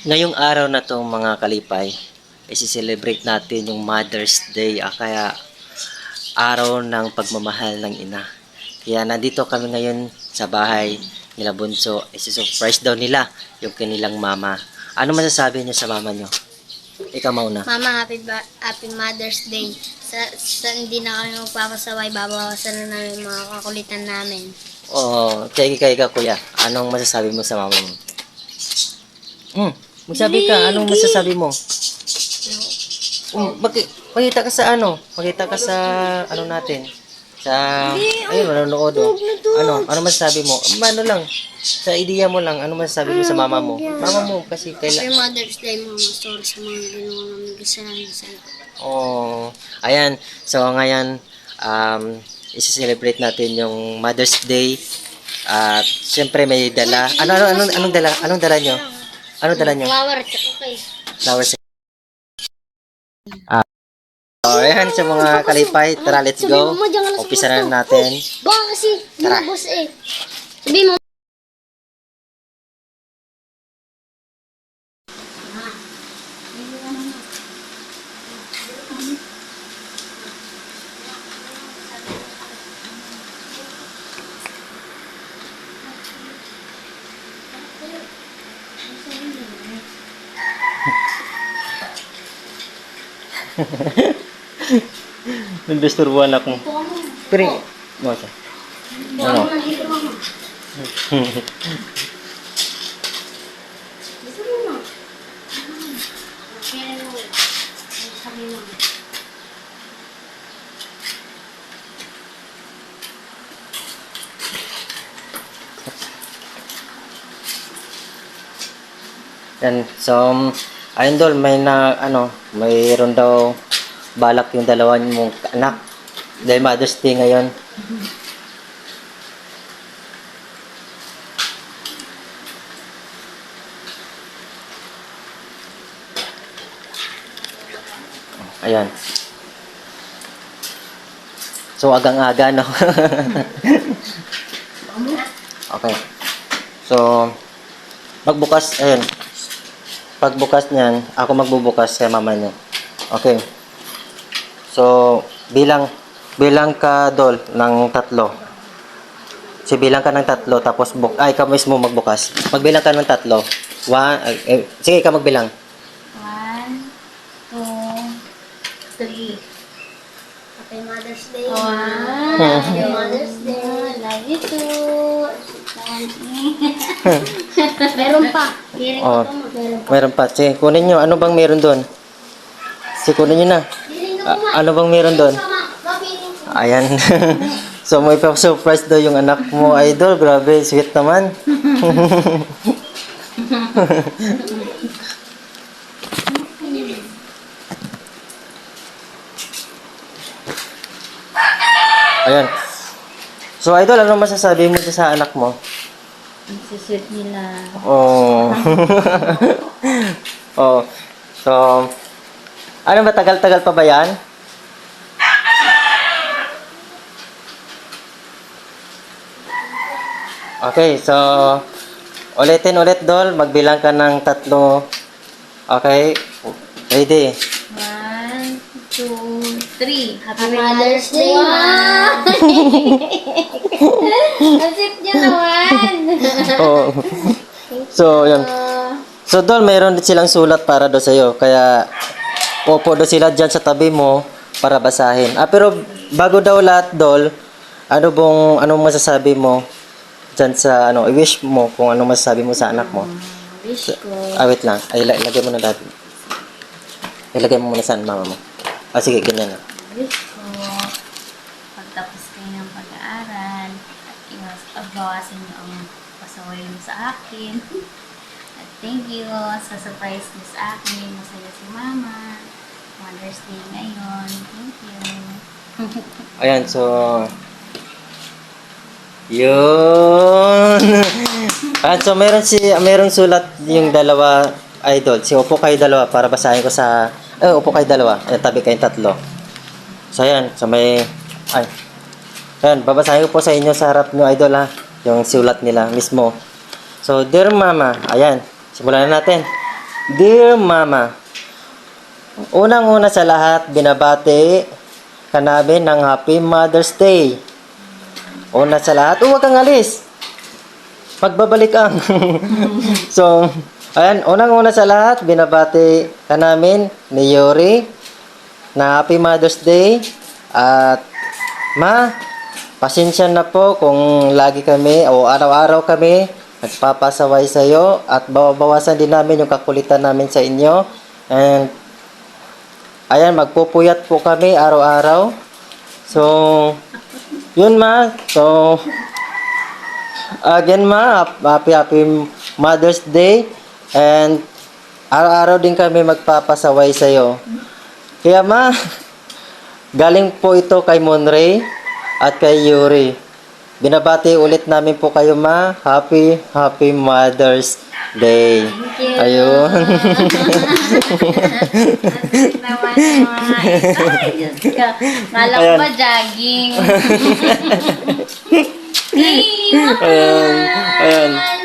Ngayong araw na to mga kalipay, isi-celebrate natin yung Mother's Day. Ah, kaya araw ng pagmamahal ng ina. Kaya nandito kami ngayon sa bahay nila Bunso. Isi-surprise daw nila yung kanilang mama. Ano masasabi niyo sa mama niyo? Ikaw mauna. Mama, happy, ba- happy Mother's Day. Sa, sa hindi na kami magpapasaway, babawasan na namin mga kakulitan namin. Oo, kaya kaya ka kuya. Anong masasabi mo sa mama mo? Hmm, magsabi ka. Anong masasabi mo? Um, mag makita ka sa ano? Makita ka sa ano natin? Sa ayun manonood oh. Ano? Ano masasabi mo? Um, Ano lang? Sa idea mo lang, ano masasabi mo sa mama mo? Mama mo kasi Happy kaila Mother's Day, Mama. Sorry sa mga ginawa namin kasalanan sa'yo. Oh, ayan. So ngayon um isi-celebrate natin yung Mother's Day. At syempre may dala. Ano ano anong, anong dala? Anong dala nyo? Ano dala nyo? Flower, tsaka kay. Flowers. Ah. Oh, ayan sa mga kalipay. Tara, let's go. Umpisa na natin. Baka kasi, Tara. lumabas eh. Sabi mo, Nandisturbuhan ako. Pero, mo siya. Ano? Yan. So, ayun dol, may na, ano, mayroon daw balak yung dalawa mong anak. Dahil Mother's Day ngayon. Ayan. So, agang-aga, no? okay. So, magbukas, ayun. Pagbukas niyan, ako magbubukas kay mama niya. Okay. So, bilang bilang ka dol ng tatlo. Si bilang ka ng tatlo tapos buk ay ikaw mismo magbukas. Magbilang ka ng tatlo. One, ay, eh, sige ka magbilang. One, two, three. Happy Mother's Day. One. Happy Mother's Day. Love you too. Meron pa. Hiring Oh. ma. Meron pa. Meron pa. Sige, kunin nyo. Ano bang meron doon? Sige, kunin nyo na. A- ma. ano bang meron doon? Ayan. so, may pa-surprise daw yung anak mo, idol. Grabe, sweet naman. Ayan. So, idol, ano masasabi mo sa anak mo? Ang sisweet nila. Oh. oh. So, ano ba, tagal-tagal pa ba yan? Okay, so, ulitin ulit, Dol. Magbilang ka ng tatlo. Okay? Ready? One, two, three. Happy Mother's Day, ma. So, yun. So, Dol, mayroon din silang sulat para do sa'yo. Kaya, upo do sila dyan sa tabi mo para basahin. Ah, pero bago daw lahat, Dol, ano bong, anong masasabi mo dyan sa, ano, i-wish mo kung ano masasabi mo sa anak mo. Wish ko. Ah, wait lang. Ay, ila- ilagay mo na dati. Ilagay mo muna sa mama mo. Ah, sige, ganyan na. Wish ko. Pagtapos kayo ng pag-aaral. At iwas, pagbawasan niyo ang pasaway niyo sa akin. At thank you sa surprise niyo sa akin. Masaya si mama. Mother's Day ngayon. Thank you. Ayan, so... Yun! Ayan, so meron si, meron sulat yung dalawa idol. Si upo kayo dalawa para basahin ko sa... Eh, upo kayo dalawa. Ayan, tabi kayong tatlo. So, ayan. So, may... Ay. Ayan, babasahin ko po sa inyo sa harap nyo, idol, ha. Yung sulat nila mismo. So, dear mama, ayan. Simulan na natin. Dear Mama, unang-una sa lahat, binabati ka namin ng Happy Mother's Day. Una sa lahat, huwag kang alis. Magbabalik ang. so, ayan, unang-una sa lahat, binabati ka namin ni Yuri na Happy Mother's Day. At, Ma, pasensya na po kung lagi kami o araw-araw kami nagpapasaway sa iyo at bawasan din namin yung kakulitan namin sa inyo. And, ayan, magpupuyat po kami araw-araw. So, yun ma. So, again ma, happy happy Mother's Day. And, araw-araw din kami magpapasaway sa iyo. Kaya ma, galing po ito kay Monray at kay Yuri. Binabati ulit namin po kayo ma. Happy, happy Mother's Day. Ayun. naman naman. Ay, Diyos ka. Kala ko Ayan. ba jogging? Ayan. Ayan.